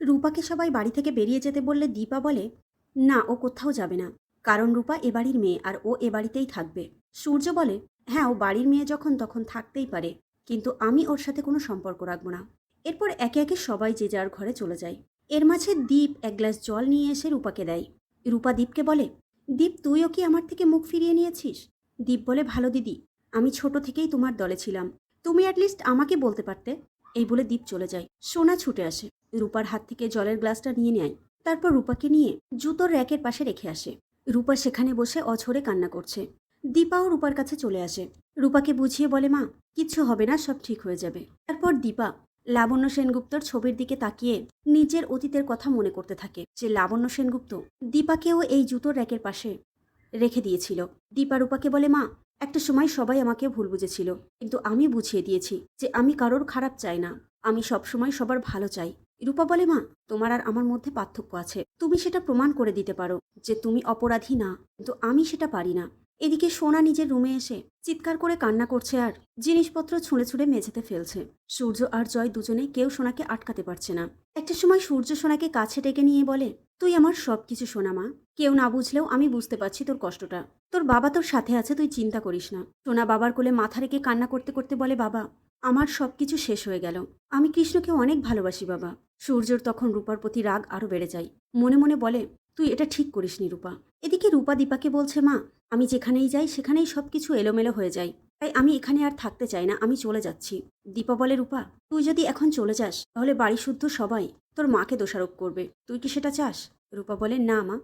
রূপাকে সবাই বাড়ি থেকে বেরিয়ে যেতে বললে দীপা বলে, না, ও কোথাও যাবে না। কারণ রূপা এ বাড়ির মেয়ে আর ও এ বাড়িতেই থাকবে। সূর্য বলে হ্যাঁ ও বাড়ির মেয়ে যখন তখন থাকতেই পারে, কিন্তু আমি ওর সাথে কোনো সম্পর্ক রাখব না। এরপর একে একে সবাই যে যার ঘরে চলে যায়। এর মাঝে দীপ এক গ্লাস জল নিয়ে এসে রূপাকে দেয়। রূপা দীপকে বলে, দীপ, তুইও কি আমার থেকে মুখ ফিরিয়ে নিয়েছিস? দীপ বলে, ভালো দিদি, আমি ছোট থেকেই তোমার দলে ছিলাম। তুমি অ্যাটলিস্ট আমাকে বলতে পারতে? এই বলে দীপ চলে যায়। সোনা ছুটে আসে। রূপার হাত থেকে জলের গ্লাসটা নিয়ে নেয়। তারপর রূপাকে নিয়ে জুতোর র্যাকের পাশে রেখে আসে। রূপা সেখানে বসে অঝরে কান্না করছে। দীপাও রূপার কাছে চলে আসে। রূপাকে বুঝিয়ে বলে, মা, কিচ্ছু হবে না, সব ঠিক হয়ে যাবে। তারপর দীপা লাবণ্য সেনগুপ্তর ছবির দিকে তাকিয়ে নিজের অতীতের কথা মনে করতে থাকে যে লাবণ্য সেনগুপ্ত দীপাকেও এই জুতোর র্যাকের পাশে রেখে দিয়েছিল। দীপা রূপাকে বলে, মা, একটা সময় সবাই আমাকে ভুল বুঝেছিল, কিন্তু আমি বুঝিয়ে দিয়েছি যে আমি কারোর খারাপ চাই না। আমি সব সময় সবার ভালো চাই। রূপা বলে, মা, তোমার আর আমার মধ্যে পার্থক্য আছে। তুমি সেটা প্রমাণ করে দিতে পারো যে তুমি অপরাধী না, কিন্তু আমি সেটা পারি না। এদিকে সোনা নিজের রুমে এসে চিৎকার করে কান্না করছে আর জিনিসপত্র ছুঁড়ে ছুঁড়ে মেঝেতে ফেলছে। সূর্য আর জয় দুজনে কেউ সোনাকে আটকাতে পারছে না। একটা সময় সূর্য সোনাকে কাছে ডেকে নিয়ে বলে, তুই আমার সব কিছু শোনা মা। কেউ না বুঝলেও আমি বুঝতে পারছি তোর কষ্টটা। তোর বাবা তোর সাথে আছে, তুই চিন্তা করিস না। সোনা বাবার কোলে মাথা রেখে কান্না করতে করতে বলে, বাবা আমার সব কিছু শেষ হয়ে গেল। আমি কৃষ্ণকে অনেক ভালোবাসি, বাবা। সূর্যর তখন রূপার প্রতি রাগ আরও বেড়ে যায়। মনে মনে বলে, তুই এটা ঠিক করিসনি, রূপা। এদিকে রূপা দীপাকে বলছে, মা, আমি যেখানেই যাই, সেখানেই সব কিছু এলোমেলো হয়ে যায়। তাই আমি এখানে আর থাকতে চাই না, আমি চলে যাচ্ছি। দীপা বলে, রূপা, তুই যদি এখন চলে যাস, তাহলে বাড়ি শুদ্ধ সবাই তোর মাকে দোষারোপ করবে। তুই কি সেটা চাস? রূপা বলে, না, মা।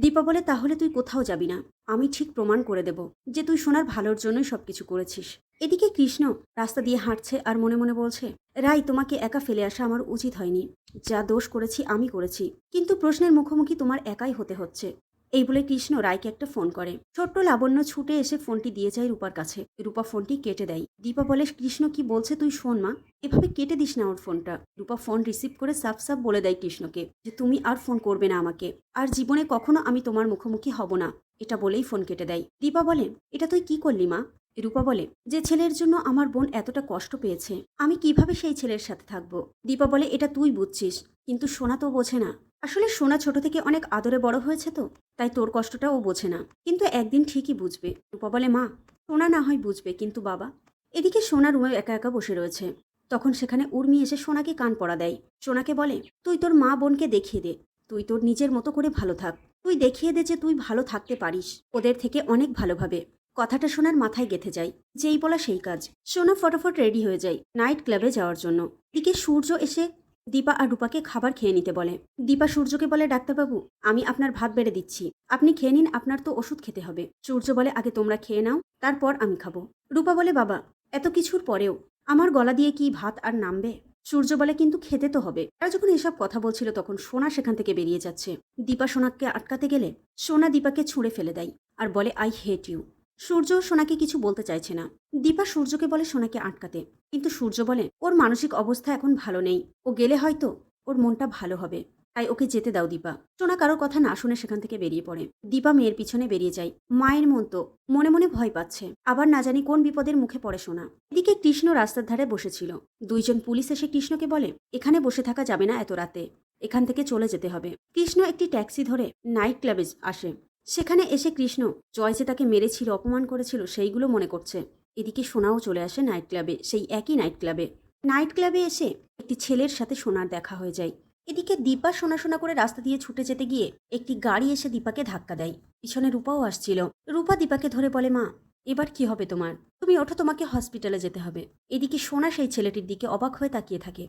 দীপা বলে, তাহলে তুই কোথাও যাবি না। আমি ঠিক প্রমাণ করে দেব যে তুই সোনার ভালোর জন্যই সবকিছু করেছিস। এদিকে কৃষ্ণ রাস্তা দিয়ে হাঁটছে আর মনে মনে বলছে রাই তোমাকে একা ফেলে আসা আমার উচিত হয়নি। যা দোষ করেছি, আমি করেছি। কিন্তু প্রশ্নের মুখোমুখি তোমার একাই হতে হচ্ছে। এই বলে কৃষ্ণ রায়কে একটা ফোন করে। ছোট্ট লাবণ্য ছুটে এসে ফোনটি দিয়ে যায় রূপার কাছে। রূপা ফোনটি কেটে দেয়। দীপা বলে, কৃষ্ণ কি বলছে তুই শোন মা। এভাবে কেটে দিস না ওর ফোনটা। রূপা ফোন রিসিভ করে সাফ সাফ বলে দেয় কৃষ্ণকে যে, তুমি আর ফোন করবে না আমাকে। আর জীবনে কখনো আমি তোমার মুখোমুখি হব না। এটা বলেই ফোন কেটে দেয়। দীপা বলে, এটা তুই কি করলি মা? রূপা বলে, যে ছেলের জন্য আমার বোন এতটা কষ্ট পেয়েছে, আমি কীভাবে সেই ছেলের সাথে থাকব? দীপা বলে, এটা তুই বুঝছিস, কিন্তু সোনা তো বোঝে না। আসলে সোনা ছোট থেকে অনেক আদরে বড় হয়েছে তো, তাই তোর কষ্টটা ও বোঝে না। কিন্তু একদিন ঠিকই বুঝবে। রূপা বলে, মা, সোনা না হয় বুঝবে, কিন্তু বাবা? এদিকে সোনা রুমে একা একা বসে রয়েছে। তখন সেখানে উর্মি এসে সোনাকে কান পড়া দেয়। সোনাকে বলে, তুই তোর মা বোনকে দেখিয়ে দে। তুই তোর নিজের মতো করে ভালো থাক। তুই দেখিয়ে দে যে তুই ভালো থাকতে পারিস। ওদের থেকে অনেক ভালোভাবে কথাটা সোনার মাথায় গেথে যায়। যেই বলা সেই কাজ। সোনা ফটাফট রেডি হয়ে যায় নাইট ক্লাবে যাওয়ার জন্য। দিকে সূর্য এসে দীপা আর রূপাকে খাবার খেয়ে নিতে বলে। দীপা সূর্যকে বলে, ডাক্তারবাবু, আমি আপনার ভাত বেড়ে দিচ্ছি। আপনি খেয়ে নিন, আপনার তো ওষুধ খেতে হবে সূর্য বলে, আগে তোমরা খেয়ে নাও, তারপর আমি খাব রূপা বলে, বাবা, এত কিছুর পরেও আমার গলা দিয়ে কি ভাত আর নামবে সূর্য বলে, কিন্তু খেতে তো হবে তারা যখন এসব কথা বলছিল, তখন সোনা সেখান থেকে বেরিয়ে যাচ্ছে। দীপা সোনাকে আটকাতে গেলে, সোনা দীপাকে ছুঁড়ে ফেলে দেয় আর বলে আই হেট ইউ সূর্য সোনাকে কিছু বলতে চাইছে না। দীপা সূর্যকে বলে সোনাকে আটকাতে। কিন্তু সূর্য বলে, ওর মানসিক অবস্থা এখন ভালো নেই। ও গেলে হয়তো ওর মনটা ভালো হবে। তাই ওকে যেতে দাও দীপা। সোনা কারোর কথা না শুনে সেখান থেকে বেরিয়ে পড়ে। দীপা মেয়ের পিছনে বেরিয়ে যায়। মায়ের মন তো মনে মনে ভয় পাচ্ছে। আবার না জানি কোন বিপদের মুখে পড়ে শোনা এদিকে কৃষ্ণ রাস্তার ধারে বসেছিল। দুইজন পুলিশ এসে কৃষ্ণকে বলে, এখানে বসে থাকা যাবে না এত রাতে। এখান থেকে চলে যেতে হবে। কৃষ্ণ একটি ট্যাক্সি ধরে নাইট ক্লাবে আসে। সেখানে এসে কৃষ্ণ জয় যে তাকে মেরেছিল, অপমান করেছিল, সেইগুলো মনে করছে। এদিকে সোনাও চলে আসে নাইট ক্লাবে সেই একই নাইট ক্লাবে নাইট ক্লাবে এসে একটি ছেলের সাথে সোনার দেখা হয়ে যায়। এদিকে দীপা সোনা সোনা করে রাস্তা দিয়ে ছুটে যেতে গিয়ে একটি গাড়ি এসে দীপাকে ধাক্কা দেয়। পিছনে রূপাও আসছিল। রূপা দীপাকে ধরে বলে, মা, এবার কি হবে তোমার? তুমি ওঠো, তোমাকে হসপিটালে যেতে হবে। এদিকে সোনা সেই ছেলেটির দিকে অবাক হয়ে তাকিয়ে থাকে।